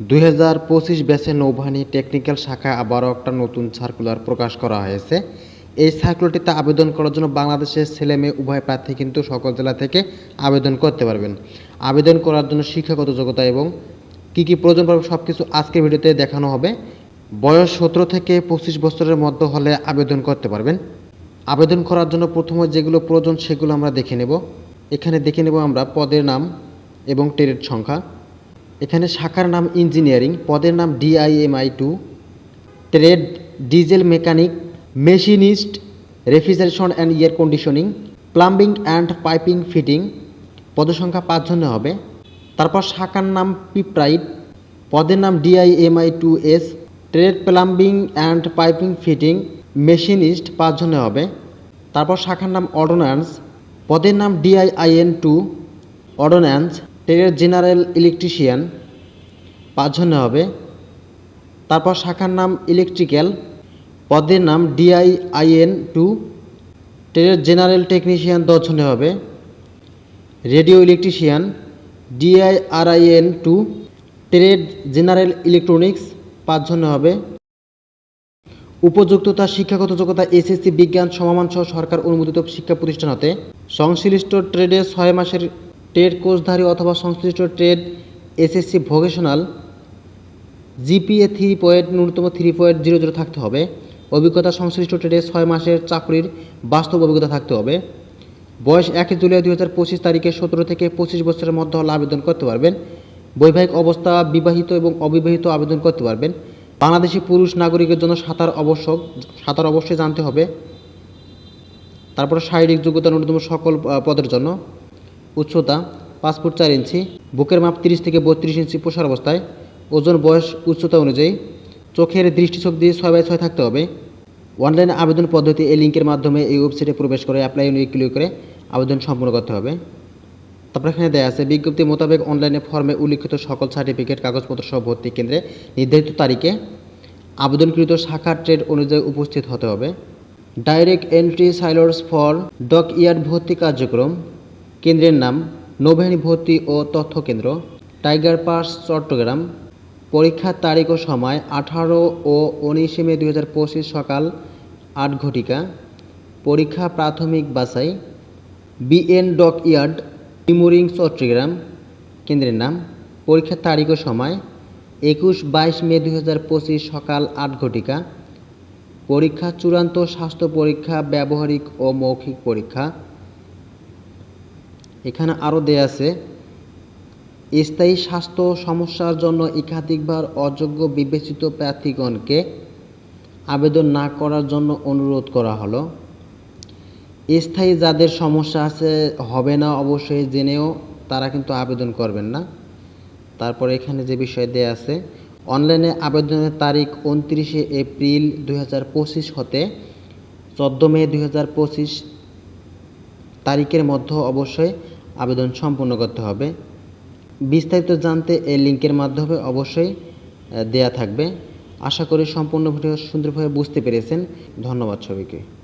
দুই হাজার পঁচিশ ব্যাচে নৌবাহিনী টেকনিক্যাল শাখায় আবারও একটা নতুন সার্কুলার প্রকাশ করা হয়েছে। এই সার্কুলারটিতে আবেদন করার জন্য বাংলাদেশের ছেলে মেয়ে উভয় প্রার্থী কিন্তু সকল জেলা থেকে আবেদন করতে পারবেন। আবেদন করার জন্য শিক্ষাগত যোগ্যতা এবং কী কী প্রয়োজন পড়বে সব কিছু আজকের ভিডিওতে দেখানো হবে। বয়স সতেরো থেকে পঁচিশ বছরের মধ্যে হলে আবেদন করতে পারবেন। আবেদন করার জন্য প্রথমে যেগুলো প্রয়োজন সেগুলো আমরা দেখে নেব। এখানে দেখে নেব আমরা পদের নাম এবং ট্রেড সংখ্যা। এখানে শাখার নাম ইঞ্জিনিয়ারিং, পদের নাম DIMI two trade, diesel mechanic, machinist, refrigeration and air conditioning, plumbing and piping fitting, পদসংখ্যা পাঁচ জনে হবে। তারপর শাখার নাম পিপ্রাইট, পদের নাম DIMI two S trade, plumbing and piping fitting, machinist পাঁচ জনে হবে। তারপর শাখার নাম অর্ডোন্যান্স, পদের নাম DIIN two ordnance general electrician পাঁচ জনে হবে। তারপর শাখার নাম ইলেকট্রিক্যাল, পদের নাম DIIN two trade general technician দশ জনে হবে। Radio electrician DIRIN two trade general electronics পাঁচ জনে হবে। উপযুক্ততা, শিক্ষাগত যোগ্যতা, এসএসসি বিজ্ঞান সমমান সহ সরকার অনুমোদিত শিক্ষা প্রতিষ্ঠান হতে সংশ্লিষ্ট ট্রেডে ছয় মাসের ট্রেড কোর্সধারী অথবা সংশ্লিষ্ট trade SSC vocational GPA three point ন্যূনতম থ্রি পয়েন্ট জিরো জিরো থাকতে হবে। অভিজ্ঞতা সংশ্লিষ্ট ট্রেডে ছয় মাসের চাকরির বাস্তব অভিজ্ঞতা থাকতে হবে। বয়স একই জুলাই দুই হাজার পঁচিশ তারিখে সতেরো থেকে পঁচিশ বছরের মধ্যে হলে আবেদন করতে পারবেন। বৈবাহিক অবস্থা, বিবাহিত এবং অবিবাহিত আবেদন করতে পারবেন। বাংলাদেশি পুরুষ নাগরিকের জন্য সাঁতার আবশ্যক, সাঁতার অবশ্যই জানতে হবে। তারপরে শারীরিক যোগ্যতা ন্যূনতম সকল পদের জন্য। উচ্চতা পাঁচ ফুট চার ইঞ্চি, বুকের মাপ তিরিশ থেকে বত্রিশ ইঞ্চি পোষার অবস্থায়। ওজন বয়স উচ্চতা অনুযায়ী চোখের দৃষ্টিশক্তি ছয় বাই ছয় থাকতে হবে। অনলাইন আবেদন পদ্ধতি এই লিঙ্কের মাধ্যমে এই ওয়েবসাইটে প্রবেশ করে অ্যাপ্লাই নিয়ে ক্লিক করে আবেদন সম্পূর্ণ করতে হবে। তারপর এখানে দেওয়া আছে, বিজ্ঞপ্তি মোতাবেক অনলাইনে ফর্মে উল্লিখিত সকল সার্টিফিকেট, কাগজপত্র সহ ভর্তি কেন্দ্রে নির্ধারিত তারিখে আবেদনকৃত শাখা ট্রেড অনুযায়ী উপস্থিত হতে হবে। Direct entry sailors for dock yard ভর্তি কার্যক্রম কেন্দ্রের নাম নৌবাহিনী ভর্তি ও তথ্য কেন্দ্র, টাইগার পাস চট্টগ্রাম। পরীক্ষার তারিখ ও সময় আঠারো ও উনিশে মে দুই সকাল আট ঘটিকা। পরীক্ষা প্রাথমিক বাছাই, বিএন ডক ইয়ার্ড টিমুরিং চট্টগ্রাম। কেন্দ্রের নাম পরীক্ষার তারিখ ও সময় একুশ বাইশ মে দুই সকাল আট ঘটিকা। পরীক্ষা চূড়ান্ত স্বাস্থ্য পরীক্ষা, ব্যবহারিক ও মৌখিক পরীক্ষা। এখানে আরও দেয়া আছে, স্থায়ী স্বাস্থ্য সমস্যার জন্য একাধিকবার অযোগ্য বিবেচিত প্রার্থীগণকে আবেদন না করার জন্য অনুরোধ করা হলো। স্থায়ী যাদের সমস্যা আছে, হবে না অবশ্যই জেনেও তারা কিন্তু আবেদন করবেন না। তারপর এখানে যে বিষয় দেয়া আছে, অনলাইনে আবেদনের তারিখ উনত্রিশে এপ্রিল দু হাজার পঁচিশ হতে চোদ্দ মে দু হাজার পঁচিশ তারিখের মধ্যে অবশ্যই আবেদন সম্পূর্ণ করতে হবে। বিস্তারিত জানতে এই লিঙ্কের মাধ্যমে অবশ্যই দেয়া থাকবে। আশা করি সম্পূর্ণ ভিডিও সুন্দরভাবে বুঝতে পেরেছেন। ধন্যবাদ সবাইকে।